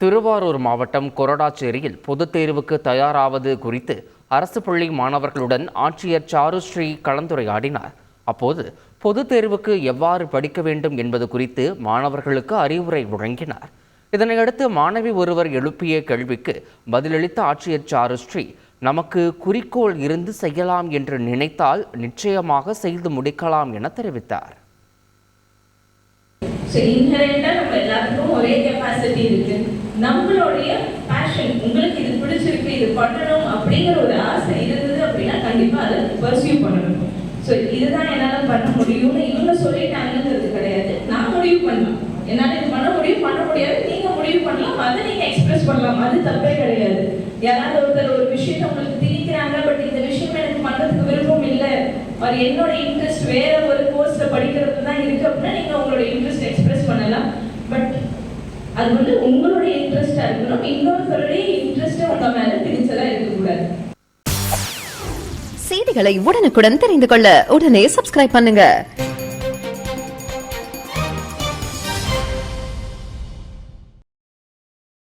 திருவாரூர் மாவட்டம் கொரடாச்சேரியில் பொதுத் தேர்வுக்கு தயாராவது குறித்து அரசு பள்ளி மாணவர்களுடன் ஆட்சியர் சாருஸ்ரீ கலந்துரையாடினார். அப்போது பொதுத் தேர்வுக்கு எவ்வாறு படிக்க வேண்டும் என்பது குறித்து மாணவர்களுக்கு அறிவுரை வழங்கினார். இதனையடுத்து மாணவி ஒருவர் எழுப்பிய கேள்விக்கு பதிலளித்த ஆட்சியர் சாருஸ்ரீ நமக்கு குறிக்கோள் இருந்து செய்யலாம் என்று நினைத்தால் நிச்சயமாக செய்து முடிக்கலாம் என தெரிவித்தார். ஸோ இன்ஹரண்டா நம்ம எல்லாத்துக்கும் ஒரே கெப்பாசிட்டி இருக்கு. நம்மளுடைய பேஷன் உங்களுக்கு இது பிடிச்சிருக்கு இது பண்ணணும் அப்படிங்கிற ஒரு ஆசை இருந்தது அப்படின்னா கண்டிப்பா அதை பர்சியூ பண்ணணும். ஸோ இதுதான் என்னால் பண்ண முடியும்னு இவங்க சொல்லிட்டாங்கிறது கிடையாது. நான் முடிவு பண்ணலாம் என்னால் இது பண்ண முடியும் பண்ண முடியாது. நீங்கள் முடிவு பண்ணலாம். அதை நீங்கள் எக்ஸ்பிரஸ் பண்ணலாம். அது தப்பே கிடையாது. யாராவது ஒருத்தர் ஒரு விஷயத்தை உங்களுக்கு திணிக்கிறாங்க பட் இந்த விஷயம் எனக்கு பண்ணுறதுக்கு விருப்பம் இல்லை. ஒரு என்னோட இன்ட்ரெஸ்ட் வேற ஒரு கோர்ஸில் படி தான் இருக்கு அப்படின்னா நீங்க உங்களோட இன்ட்ரெஸ்ட் எக்ஸ்பிரஸ் பண்ணலாம் பட் அது வந்து உங்களுடைய இன்ட்ரெஸ்டா இருக்கணும் இன்னொருத்தருடைய இன்ட்ரெஸ்ட் உங்க மேல திணிச்சதா இருக்கக்கூடாது. செய்திகளை உடனுக்குடன் தெரிந்து கொள்ள உடனே சப்ஸ்கிரைப் பண்ணுங்க.